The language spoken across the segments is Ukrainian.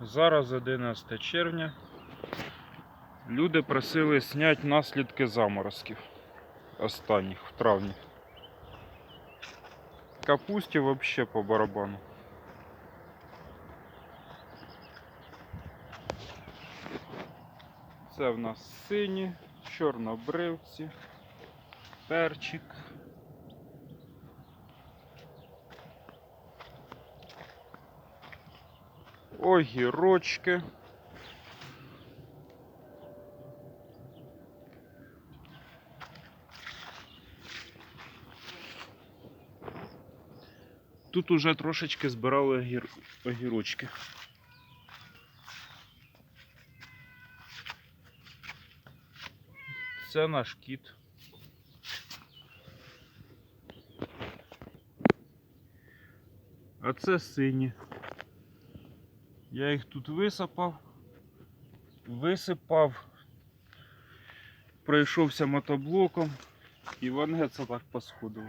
Зараз 11 червня. Люди просили зняти наслідки заморозків останніх в травні. Капусті взагалі по барабану. Це в нас сині, чорнобривці, перчик. Огірочки. Тут уже трошечки збирали огір... огірочки. Це наш кіт. А це сині. Я їх тут висипав, висипав, пройшовся мотоблоком і це так посходило.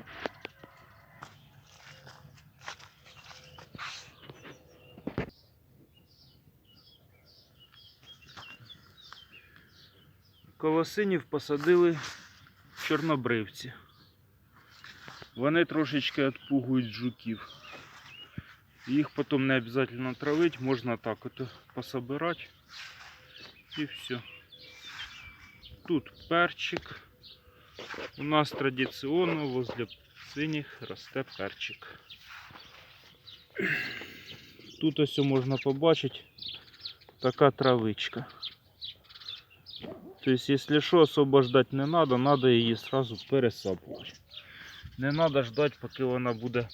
Колосинів посадили чорнобривці. Вони трошечки відпугують жуків. Їх потім не обов'язково травити, можна так от пособирати і все. Тут перчик. У нас традиційно возле синіх росте перчик. Тут ось можна побачити така травичка. Тобто, якщо що, особо ждать не треба, треба її сразу пересапувати. Не треба ждати, поки вона буде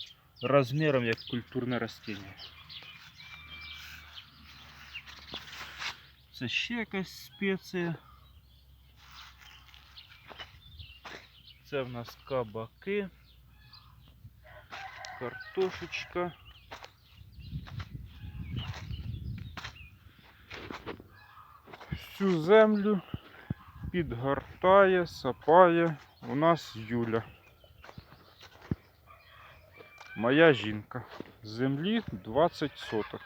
размером як культурне растіння. Це ще якась спеція. Це в нас кабаки, картошечка. Всю землю підгортає, сапає у нас Юля. Моя жінка. Землі 20 соток.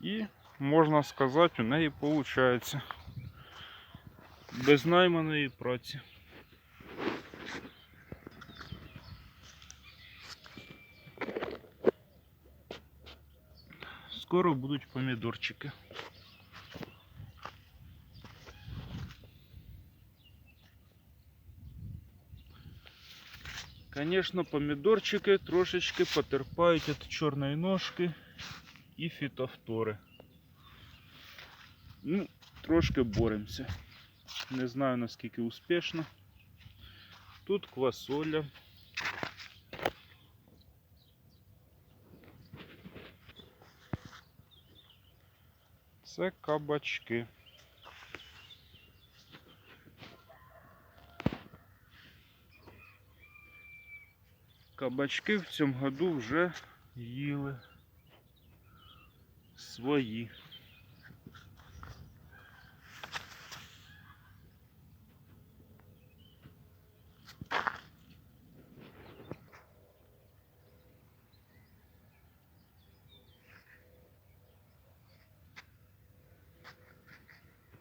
І, можна сказати, у неї виходить без найманої праці. Скоро будуть помідорчики. Конечно, помідорчики трошечки потерпають від чорної ножки і фітофтори. Ну, трошки боремося. Не знаю наскільки успішно. Тут квасоля. Це кабачки. Кабачки в цьому году вже їли свої.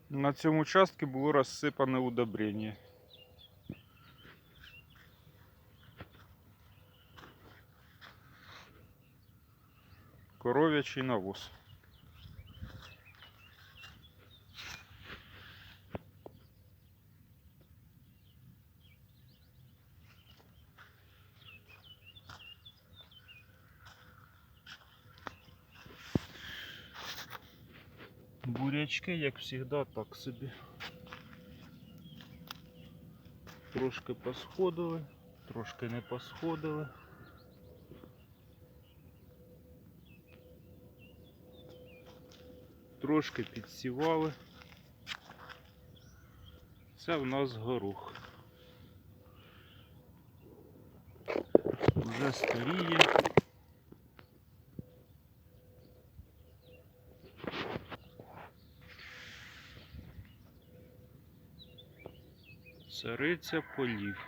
На цьому участку було розсипане удобрення. Коров'ячий навоз. Бурячки, як завжди, так собі. Трошки посходили, трошки не посходили. Трошки підсівали. Це в нас горох. Вже старіє. Цариця полів.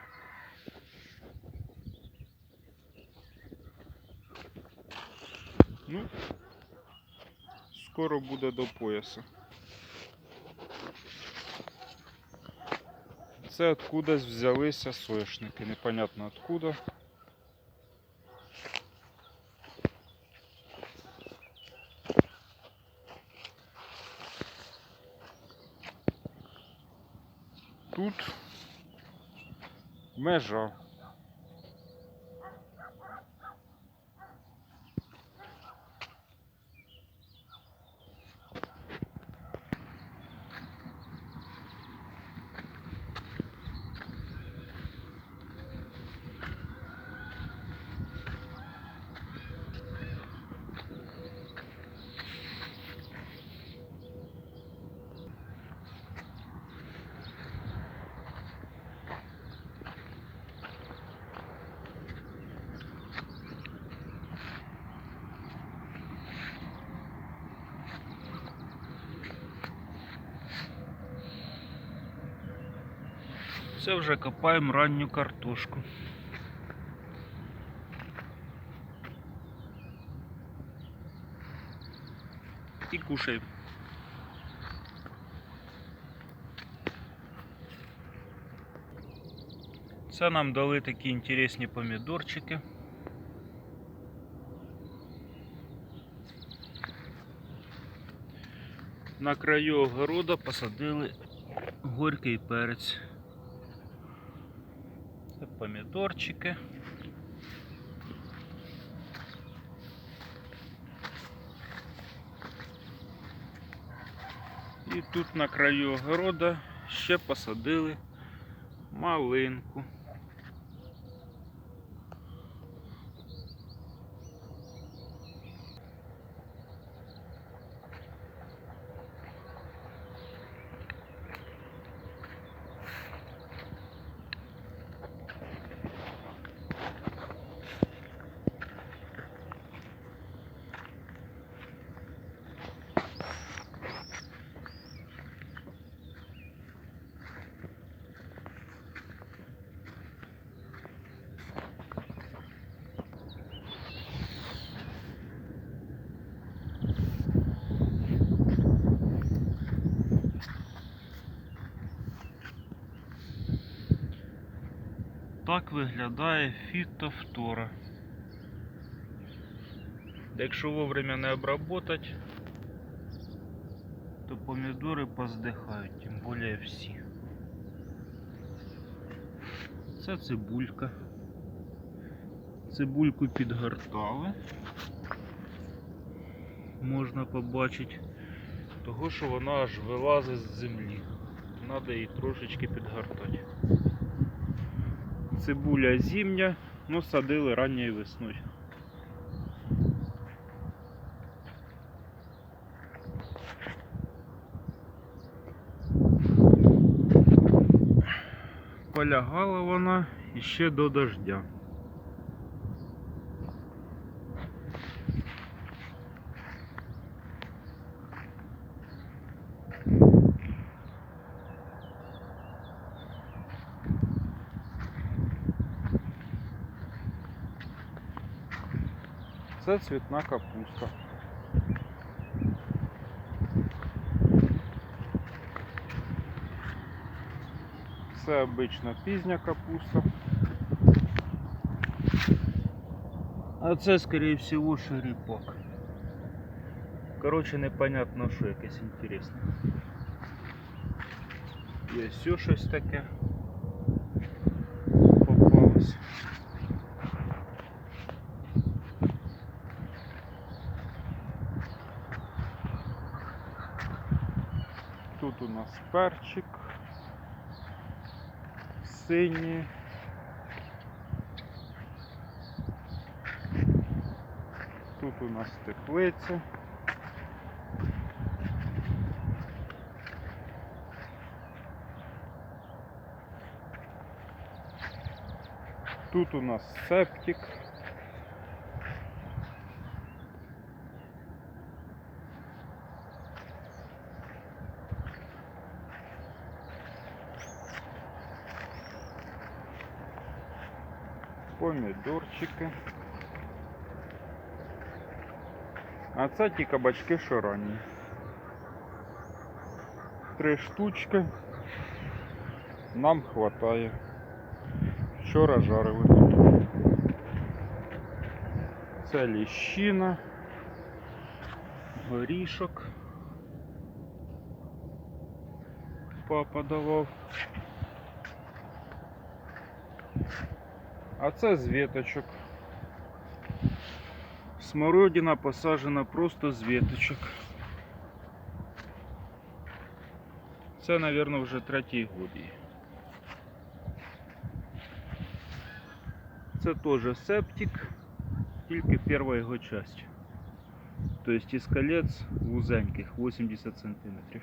Ну, скоро буде до пояса. Це откудись взялися соняшники, непонятно откуда. Тут межа. Це вже копаємо ранню картошку. І кушаємо. Це нам дали такі інтересні помідорчики. На краю огорода посадили горький перець. Помідорчики. І тут на краю огорода ще посадили малинку. Так виглядає фітофтора. Якщо вовремя не обработать, то помідори поздихають, тим більше всі. Це цибулька. Цибульку підгортали. Можна побачити того, що вона аж вилазить з землі. Треба її трошечки підгортати. Цибуля зімня, ну садили ранньою весною. Полягала вона іще до дождя. Це цвітна капуста. Це обична пізня капуста. А це, скорее всего, ширипок. Короче, непонятно, що якесь інтересне. Є все щось таке. У нас перчик. Синій. Тут у нас теплиця. Тут у нас септик. Помидорчики. А це ті кабачки, що ранні. Три штучки. Нам хватає. Вчора жарили. Це ліщина, горішок. Папа давав. А це з веточок. Смородина посаджена просто з веточок. Це, мабуть, вже третій год їй. Це теж септик, тільки перша його часть. Тобто із колець вузеньких 80 сантиметрів.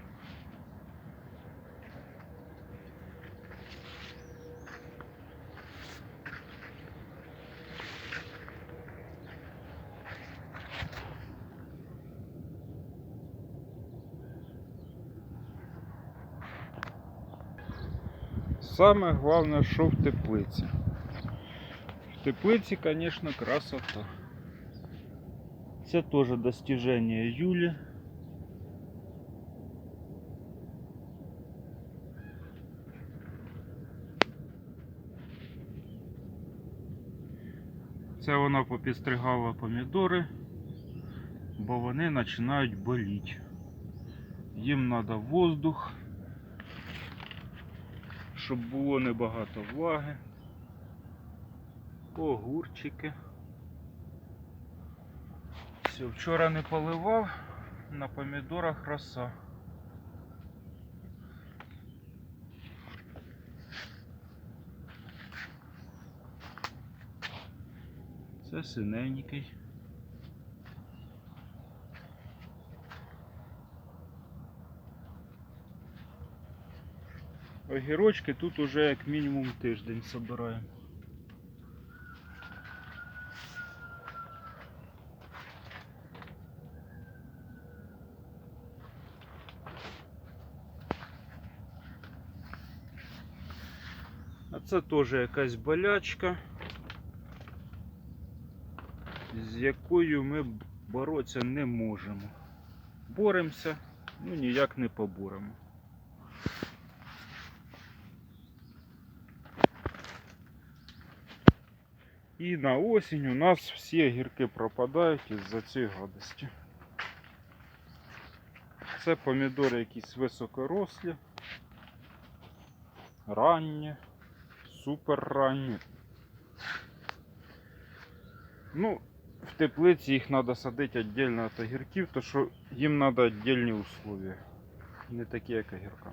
Саме головне, що в теплиці. В теплиці, звісно, красота. Це теж достиження Юлі. Це вона попістригала помідори, бо вони починають боліти. Їм треба воздух, щоб було небагато влаги. Огурчики. Все, вчора не поливав, на помідорах роса. Це синенький. Огірочки тут уже як мінімум тиждень собираємо. А це теж якась болячка, з якою ми боротися не можемо. Боремося, ну ніяк не поборемо. І на осінь у нас всі огірки пропадають із-за цієї гадості. Це помідори якісь високорослі, ранні, супер ранні. Ну, в теплиці їх треба садити віддільно від огірків, тому що їм треба віддільні условия. Не такі, як огіркам.